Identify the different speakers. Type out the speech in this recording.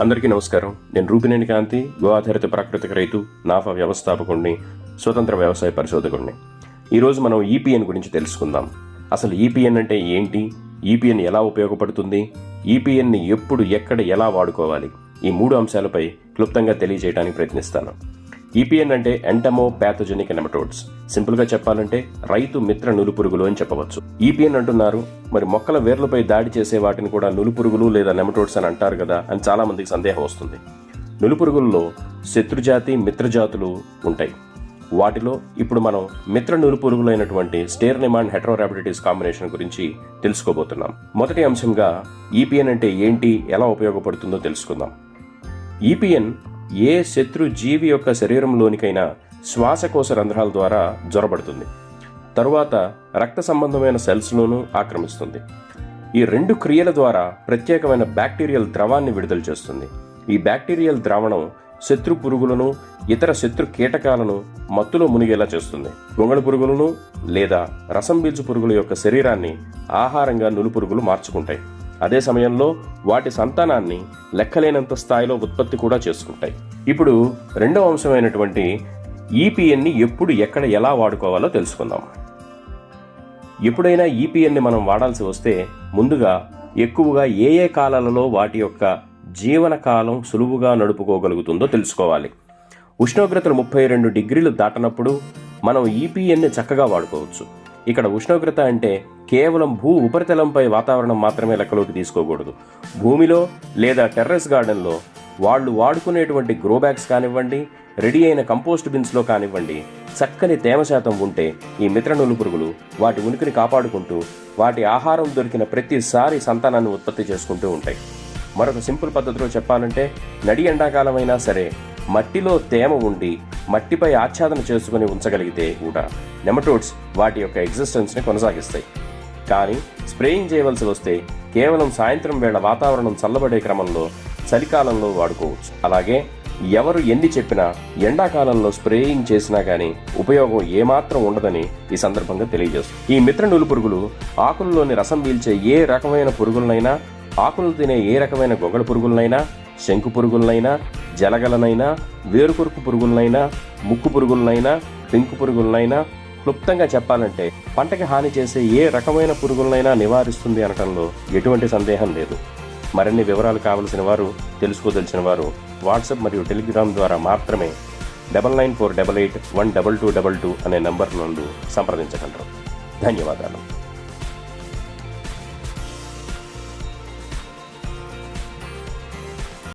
Speaker 1: అందరికీ నమస్కారం. నేను రూపినేని కాంతి గో ఆధారిత ప్రాకృతిక రైతు నాఫా వ్యవస్థాపకుడిని స్వతంత్ర వ్యవసాయ పరిశోధకుడిని ఈరోజు మనం ఈపీఎన్ గురించి తెలుసుకుందాం. అసలు ఈపీఎన్ అంటే ఏంటి? ఈపీఎన్ ఎలా ఉపయోగపడుతుంది? ఈపీఎన్ని ఎప్పుడు ఎక్కడ ఎలా వాడుకోవాలి? ఈ మూడు అంశాలపై క్లుప్తంగా తెలియజేయడానికి ప్రయత్నిస్తాను. ఈపీఎన్ అంటే ఎంటమో ప్యాథోజెనిక్ నెమటోడ్స్. సింపుల్గా చెప్పాలంటే రైతు మిత్ర నులుపురుగులు అని చెప్పవచ్చు. ఈపీఎన్ అంటున్నారు మరి మొక్కల వేర్లపై దాడి చేసే వాటిని కూడా నులుపురుగులు లేదా నెమటోడ్స్ అని అంటారు కదా అని చాలా మందికి సందేహం వస్తుంది. నులుపురుగుల్లో శత్రుజాతి మిత్రజాతులు ఉంటాయి. వాటిలో ఇప్పుడు మనం మిత్ర నులుపురుగులైనటువంటి స్టేర్నిమాన్ హెట్రోరాబిడిటీస్ కాంబినేషన్ గురించి తెలుసుకోబోతున్నాం. మొదటి అంశంగా ఈపీఎన్ అంటే ఏంటి ఎలా ఉపయోగపడుతుందో తెలుసుకుందాం. ఈపీఎన్ ఏ శత్రు జీవి యొక్క శరీరంలోనికైనా శ్వాసకోశ రంధ్రాల ద్వారా జొరబడుతుంది. తరువాత రక్త సంబంధమైన సెల్స్లోనూ ఆక్రమిస్తుంది. ఈ రెండు క్రియల ద్వారా ప్రత్యేకమైన బ్యాక్టీరియల్ ద్రవాన్ని విడుదల చేస్తుంది. ఈ బ్యాక్టీరియల్ ద్రావణం శత్రు పురుగులను ఇతర శత్రు కీటకాలను మత్తులో మునిగేలా చేస్తుంది. గొంగళి పురుగులను లేదా రసం పీల్చు పురుగుల యొక్క శరీరాన్ని ఆహారంగా నులుపురుగులు మార్చుకుంటాయి. అదే సమయంలో వాటి సంతానాన్ని లెక్కలేనంత స్థాయిలో ఉత్పత్తి కూడా చేసుకుంటాయి. ఇప్పుడు రెండవ అంశమైనటువంటి ఈపీఎన్ని ఎప్పుడు ఎక్కడ ఎలా వాడుకోవాలో తెలుసుకుందాం. ఎప్పుడైనా ఈపీఎన్ని మనం వాడాల్సి వస్తే ముందుగా ఎక్కువగా ఏ ఏ కాలాలలో వాటి యొక్క జీవన కాలం సులువుగా నడుపుకోగలుగుతుందో తెలుసుకోవాలి. ఉష్ణోగ్రతలు ముప్పై రెండు డిగ్రీలు దాటనప్పుడు మనం ఈపీఎన్ని చక్కగా వాడుకోవచ్చు. ఇక్కడ ఉష్ణోగ్రత అంటే కేవలం భూ ఉపరితలంపై వాతావరణం మాత్రమే లెక్కలోకి తీసుకోకూడదు. భూమిలో లేదా టెర్రస్ గార్డెన్లో వాళ్ళు వాడుకునేటువంటి గ్రో బ్యాగ్స్ కానివ్వండి రెడీ అయిన కంపోస్ట్ బిన్స్లో కానివ్వండి చక్కని తేమ శాతం ఉంటే ఈ మిత్రనులు పురుగులు వాటి ఉనికిని కాపాడుకుంటూ వాటి ఆహారం దొరికిన ప్రతిసారి సంతానాన్ని ఉత్పత్తి చేసుకుంటూ ఉంటాయి. మరొక సింపుల్ పద్ధతిలో చెప్పాలంటే నడి ఎండాకాలమైనా సరే మట్టిలో తేమ ఉండి మట్టిపై ఆచ్ఛాదన చేసుకుని ఉంచగలిగితే కూడా నెమటోడ్స్ వాటి యొక్క ఎగ్జిస్టెన్స్ని కొనసాగిస్తాయి. కానీ స్ప్రేయింగ్ చేయవలసి వస్తే కేవలం సాయంత్రం వేళ వాతావరణం చల్లబడే క్రమంలో చలికాలంలో వాడుకోవచ్చు. అలాగే ఎవరు ఎన్ని చెప్పినా ఎండాకాలంలో స్ప్రేయింగ్ చేసినా కానీ ఉపయోగం ఏమాత్రం ఉండదని ఈ సందర్భంగా తెలియజేస్తుంది. ఈ మిత్రనూలు పురుగులు ఆకుల్లోని రసం పీల్చే ఏ రకమైన పురుగులనైనా ఆకులు తినే ఏ రకమైన గొంగళ పురుగులనైనా శంకు పురుగులనైనా జలగలనైనా వేరుకురుకు పురుగులనైనా ముక్కు పురుగులనైనా పెంకు పురుగులనైనా క్లుప్తంగా చెప్పాలంటే పంటకి హాని చేసే ఏ రకమైన పురుగులనైనా నివారిస్తుంది అనటంలో ఎటువంటి సందేహం లేదు. మరిన్ని వివరాలు కావలసిన వారు తెలుసుకోదలిచిన వారు వాట్సాప్ మరియు టెలిగ్రామ్ ద్వారా మాత్రమే double nine four double eight one double two double two అనే నంబర్ నందు సంప్రదించగలరు. ధన్యవాదాలు.